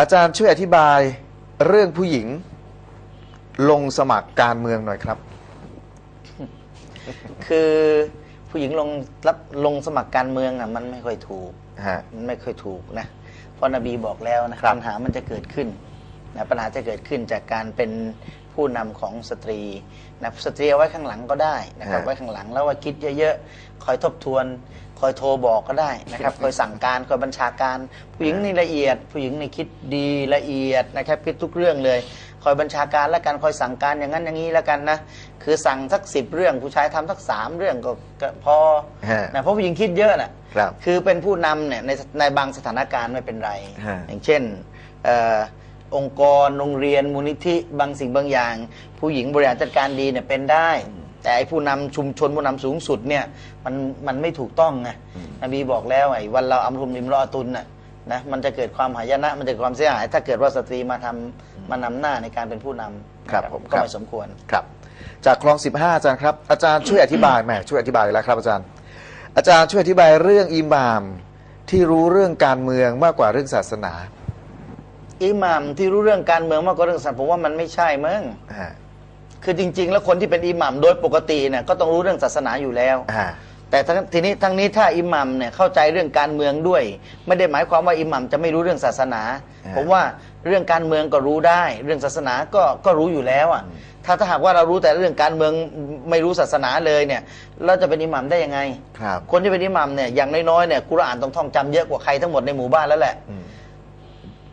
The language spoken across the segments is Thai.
อาจารย์ช่วยอธิบายเรื่องผู้หญิงลงสมัครการเมืองหน่อยครับ คือผู้หญิงลงรับลงสมัครการเมืองอะมันไม่ค่อยถูก ฮะ มันไม่ค่อยถูกนะ เพราะนบีบอกแล้วนะครับ ปัญหามันจะเกิดขึ้นนะปัญหาจะเกิดขึ้นจากการเป็น ผู้นำของสตรีนะสตรีเอาไว้ข้างหลังก็ได้นะครับฮะไว้ข้างหลังแล้วว่าคิดเยอะๆคอยทบทวน คอยโทรบอกก็ได้นะครับ คอยสั่งการคอยบัญชาการ ผู้หญิงนี่ละเอียด ผู้หญิงนี่คิดดีละเอียดนะครับคิดทุกเรื่องเลย คอยบัญชาการแล้วกันคอยสั่งการอย่างนั้นอย่างนี้แล้วกันนะคือสั่งสักสิบเรื่องผู้ชายทำสักสามเรื่องก็ก็พอฮะ นะเพราะผู้หญิงคิดเยอะน่ะ ครับ คือเป็นผู้นำเนี่ยในในบางสถานการณ์ไม่เป็นไร ฮะอย่างเช่นเออ องค์กรโรงเรียนมูลนิธิบางสิ่งบางอย่าง ผู้หญิงบริหารจัดการดีเนี่ยเป็นได้ แต่ไอ้ผู้นำชุมชนผู้นำสูงสุดเนี่ยมันมันไม่ถูกต้องไงนบีบอกแล้วไอ้วันเราอัมรุมริมรอตุนน่ะนะมันจะเกิดความหายนะมันจะเกิดความเสียหาย ถ้าเกิดว่าสตรีมาทำมานำหน้าในการเป็นผู้นำครับนะผมก็ครับไม่สมควร ครับ จากคลอง 15 อาจารย์ครับ อาจารย์ช่วยอธิบายแหมช่วยอธิบายแล้วครับอาจารย์ อาจารย์ช่วยอธิบายเรื่องอิหม่ามที่รู้เรื่องการเมืองมากกว่าเรื่องศาสนา อิหมัมที่รู้เรื่องการเมืองมากกว่าเรื่องศาสนาผมว่ามันไม่ใช่มั้งฮะคือจริง ๆ แล้วคนที่เป็นอิหมัมโดยปกติเนี่ยก็ต้องรู้เรื่องศาสนาอยู่แล้วฮะแต่ทั้งทีนี้ทั้งนี้ถ้าอิหมัมเนี่ยเข้าใจเรื่องการเมืองด้วย ไม่ได้หมายความว่าอิหมัมจะไม่รู้เรื่องศาสนาผมว่าเรื่องการเมืองก็รู้ได้ เรื่องศาสนาก็ก็รู้อยู่แล้วอะถ้าถ้าหากว่าเรารู้แต่เรื่องการเมืองไม่รู้ศาสนาเลยเนี่ยเราจะเป็นอิหมัมได้ยังไงครับ คนที่เป็นอิหมัมเนี่ยอย่างน้อยๆเนี่ยกุรอานต้องท่องจำเยอะกว่าใครทั้งหมดในหมู่บ้านแล้วแหละ อืม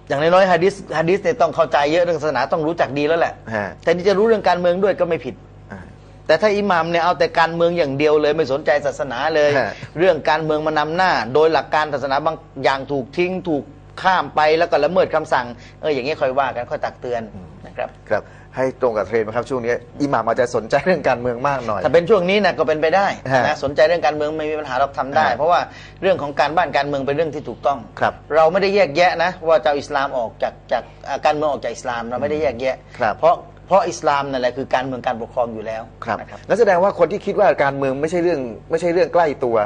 อย่างน้อยๆฮะดิษฮะดิษเนี่ยต้องเข้าใจเยอะเรื่องศาสนาต้องรู้จักดีแล้วแหละ ฮะ แต่ที่จะรู้เรื่องการเมืองด้วยก็ไม่ผิด อ่า แต่ถ้าอิหมัมเนี่ยเอาแต่การเมืองอย่างเดียวเลยไม่สนใจศาสนาเลย ฮะ เรื่องการเมืองมานำหน้า โดยหลักการศาสนาบางอย่างถูกทิ้งถูกข้ามไปแล้วก็ละเมิดคำสั่งเอออย่างนี้ค่อยว่ากันค่อยตักเตือนนะ ครับครับให้ตรงกับเทรนด์ไหมครับช่วงนี้อิหม่ามอาจจะสนใจเรื่องการเมืองมากหน่อย ถ้าเป็นช่วงนี้นะก็เป็นไปได้ฮะนะสนใจเรื่องการเมืองไม่มีปัญหาเราทำได้ ฮะเพราะว่าเรื่องของการบ้านการเมืองเป็นเรื่องที่ถูกต้อง ครับเราไม่ได้แยกแยะนะว่าจะเอาอิสลามออกจากจากอ่าการเมืองออกจากอิสลามเราไม่ได้แยกแยะ ครับ เพราะเพราะอิสลามนั่นแหละคือการเมืองการปกครองอยู่แล้วครับนะครับนั่นแสดงว่าคนที่คิดว่าการเมืองไม่ใช่เรื่องไม่ใช่เรื่องใกล้ตัว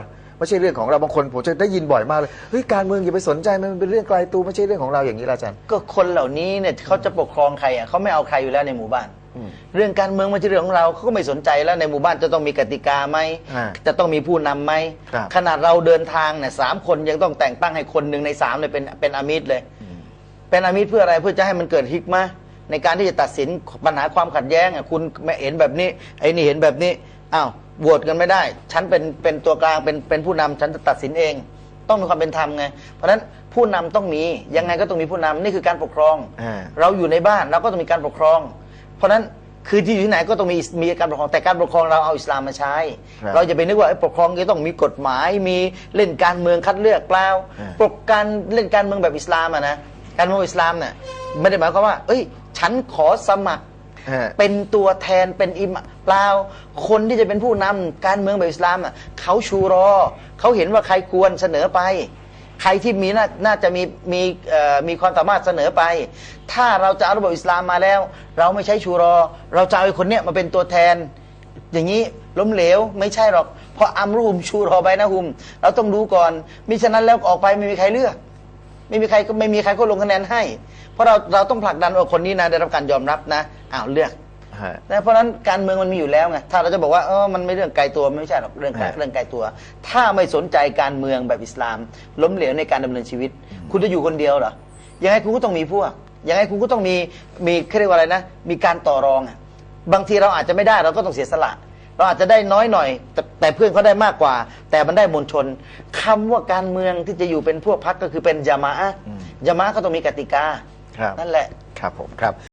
ไม่ใช่เรื่องของเราบางคนผมจะได้ยินบ่อยมากเลยเฮ้ยการเมืองอย่าไปสนใจมันเป็นเรื่องไกลตัวไม่ใช่เรื่องของเราอย่างนี้ละอาจารย์ ก็คนเหล่านี้เนี่ยเขาจะปกครองใครอะเขาไม่เอาใครอยู่แล้วในหมู่บ้าน อืมเรื่องการเมืองไม่ใช่เรื่องของเราเขาก็ไม่สนใจแล้วในหมู่บ้านจะต้องมีกติกาไหมอ่าจะต้องมีผู้นำไหมครับ ขนาดเราเดินทางเนี่ยสามคนยังต้องแต่งตั้งให้คนหนึ่งในสามเนี่ยเป็นเป็นอามิตรเลย เป็นอามิตรเพื่ออะไรเพื่อจะให้มันเกิดฮิกมาในการที่จะตัดสินปัญหาความขัดแย้งอะคุณไม่เห็นแบบนี้ไอ้นี่เห็นแบบนี้อ้าว โหวตกันไม่ได้ ฉันเป็นเป็นตัวกลางเป็นเป็นผู้นำฉันจะตัดสินเอง ต้องมีความเป็นธรรมไง เพราะฉะนั้นผู้นำต้องมียังไงก็ต้องมีผู้นำนี่คือการปกครอง อ่า เราอยู่ในบ้านเราก็ต้องมีการปกครอง เพราะฉะนั้นคือที่อยู่ที่ไหนก็ต้องมีมีการปกครองแต่การปกครองเราเอาอิสลามมาใช้ ครับ เราจะไปนึกว่าเอ้ยปกครองจะต้องมีกฎหมายมีเล่นการเมืองคัดเลือกเปล่าอ่าปกการเล่นการเมืองแบบอิสลามอะนะการเมืองอิสลามเนี่ยไม่ได้หมายความว่า เอ้ย ฉันขอสมัคร ฮะ เป็นตัวแทนเป็นอิหมาม เปล่า คนที่จะเป็นผู้นำการเมืองแบบอิสลามอะเขาชูรอ เขาเห็นว่าใครควรเสนอไป ใครที่มีน่านาจะมีมีเอ่อมีความสามารถเสนอไป ถ้าเราจะเอาระบบอิสลามมาแล้ว เราไม่ใช้ชูรอ เราจะเอาคนเนี้ยมาเป็นตัวแทน อย่างนี้ล้มเหลวไม่ใช่หรอกเพราะอัมรุมชูรอไปนะฮุม เราต้องดูก่อนมิฉะนั้นแล้วออกไปไม่มีใครเลือก ไม่มีใครก็ไม่มีใครก็ลงคะแนนให้ เพราะเราเราต้องผลักดันว่าคนนี้นะได้รับการยอมรับนะอ้าวเลือก ฮะ นะเพราะฉะนั้นการเมืองมันมีอยู่แล้วไงถ้าเราจะบอกว่าเออมันไม่เรื่องไกลตัวไม่ใช่หรอกเรื่องไกลฮะ เรื่องไกลตัว ถ้าไม่สนใจการเมืองแบบอิสลาม ล้มเหลวในการดำเนินชีวิต คุณจะอยู่คนเดียวเหรอยังไงคุณก็ต้องมีพวกยังไงคุณก็ต้องมีมีเขาเรียกว่าอะไรนะ มีการต่อรองอะบางทีเราอาจจะไม่ได้เราก็ต้องเสียสละ เราอาจจะได้น้อยหน่อย แต่แต่เพื่อนเขาได้มากกว่า แต่มันได้มวลชนคำว่าการเมืองที่จะอยู่เป็นพวกพักก็คือเป็นยามาอะห์ยามาอะห์ก็ต้องมีกติกาครับนั่นแหละ ครับผมครับ